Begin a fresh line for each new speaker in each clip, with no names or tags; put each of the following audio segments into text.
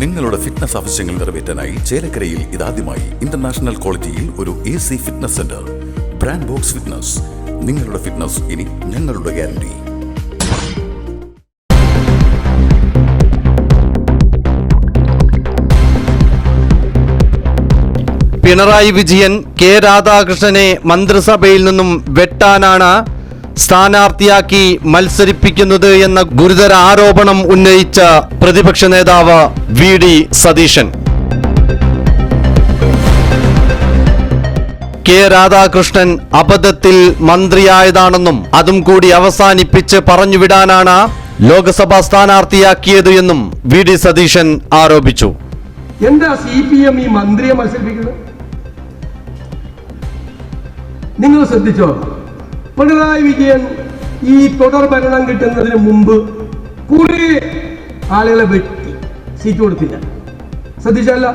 നിങ്ങളുടെ ഫിറ്റ്നസ് ആവശ്യങ്ങൾ നിറവേറ്റാനായി ചേലക്കരയിൽ ഇതാദ്യമായി ഇന്റർനാഷണൽ ക്വാളിറ്റിയിൽ ഒരു A C fitness center brand box fitness നിങ്ങളുടെ ഫിറ്റ്നസ് ഇനി ഞങ്ങളുടെ ഗ്യാരണ്ടി
പിണറായി വിജയൻ കെ രാധാകൃഷ്ണനെ മന്ത്രിസഭയിൽ നിന്നും വെട്ടാനാണ് സ്ഥാനാർത്ഥിയാക്കി മത്സരിപ്പിക്കുന്നത് എന്ന ഗുരുതര ആരോപണം ഉന്നയിച്ച പ്രതിപക്ഷ നേതാവ് V D Satheesan. K Radhakrishnan അബദ്ധത്തിൽ മന്ത്രിയായതാണെന്നും അതും കൂടി അവസാനിപ്പിച്ച് പറഞ്ഞുവിടാനാണ് ലോക്സഭാ സ്ഥാനാർത്ഥിയാക്കിയത് എന്നും വി ഡി സതീശൻ ആരോപിച്ചു.
എന്താ സി പി എം ഈ മന്ത്രിയെ മത്സരിപ്പിക്കുന്നത്? നിങ്ങൾ ശ്രദ്ധിച്ചോ? പിണറായി വിജയൻ ഈ തുടർ ഭരണം കിട്ടുന്നതിന് മുമ്പ് കുറെ ആളുകളെ വെട്ടി സീറ്റ് കൊടുത്തില്ല. ശ്രദ്ധിച്ചല്ല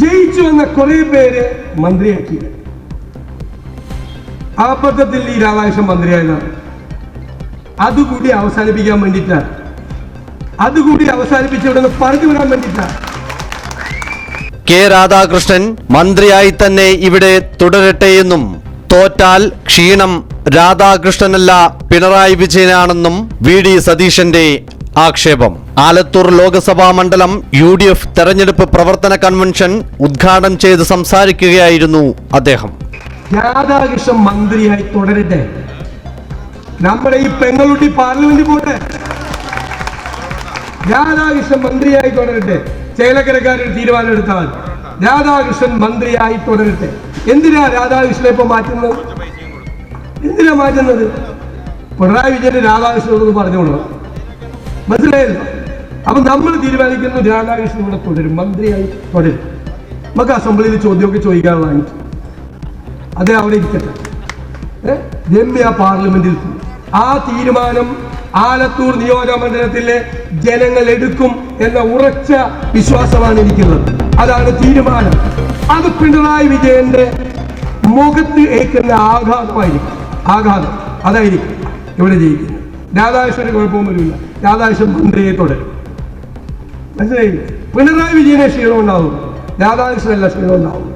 ജയിച്ചു വന്ന കുറെ പേര് മന്ത്രിയാക്കി. ആ പദ്ധത്തിൽ ഈ രാധാകൃഷ്ണൻ മന്ത്രിയായതാണ്. അതുകൂടി അവസാനിപ്പിക്കാൻ വേണ്ടിയിട്ടാണ്. അതുകൂടി അവസാനിപ്പിച്ച് ഇവിടെ നിന്ന് പറഞ്ഞു വിടാൻ വേണ്ടിയിട്ടാണ്.
കെ രാധാകൃഷ്ണൻ മന്ത്രിയായി തന്നെ ഇവിടെ തുടരട്ടെയെന്നും തോറ്റാൽ ക്ഷീണം രാധാകൃഷ്ണനല്ല പിണറായി വിജയനാണെന്നും വി ഡി സതീശന്റെ ആക്ഷേപം. ആലത്തൂർ ലോക്സഭാ മണ്ഡലം യു ഡി എഫ് തെരഞ്ഞെടുപ്പ് പ്രവർത്തന കൺവെൻഷൻ ഉദ്ഘാടനം ചെയ്ത് സംസാരിക്കുകയായിരുന്നു അദ്ദേഹം.
രാധാകൃഷ്ണൻ മന്ത്രിയായി തുടരട്ടെ. നമ്മുടെ ഈ പെങ്ങളുട്ടി പാർലമെന്റിൽ പോട്ടെ. രാധാകൃഷ്ണൻ മന്ത്രിയായി തുടരട്ടെ. ചേലക്കരക്കാരൊരു തീരുമാനം എടുത്താൽ രാധാകൃഷ്ണൻ മന്ത്രിയായി തുടരട്ടെ എന്തിനാ രാധാകൃഷ്ണനെ ഇപ്പൊ മാറ്റുന്നത്? എന്തിനാ മാറ്റുന്നത്? പിണറായി വിജയന് രാധാകൃഷ്ണനോട് പറഞ്ഞോളൂ. മനസ്സിലായല്ലോ? അപ്പൊ നമ്മൾ തീരുമാനിക്കുന്നു രാധാകൃഷ്ണൻ ഇവിടെ തുടരും മന്ത്രിയായി തുടരും. നമുക്ക് അസംബ്ലിയിൽ ചോദ്യമൊക്കെ ചോദിക്കാനുള്ള എനിക്ക് അതേ അവിടെ ഇരിക്കട്ടെ? രമ്യ പാർലമെന്റിൽ ആ തീരുമാനം ആലത്തൂർ നിയോജക മണ്ഡലത്തിലെ ജനങ്ങൾ എടുക്കും എന്ന ഉറച്ച വിശ്വാസമാണ് എനിക്കുള്ളത്. അതാണ് തീരുമാനം. അത് പിണറായി വിജയന്റെ മുഖത്ത് ഏൽക്കുന്ന ആഘാതമായിരിക്കും. ആഘാതം. അതായിരിക്കും ഇവിടെ ജയിക്കുന്നത്. രാധാകൃഷ്ണന് കുഴപ്പമൊന്നുമില്ല. രാധാകൃഷ്ണൻ മന്ത്രിയെ തുടരും. മനസ്സിലായില്ലേ? പിണറായി വിജയനെ ക്ഷീണം ഉണ്ടാവും രാധാകൃഷ്ണനല്ല ക്ഷീണം ഉണ്ടാവും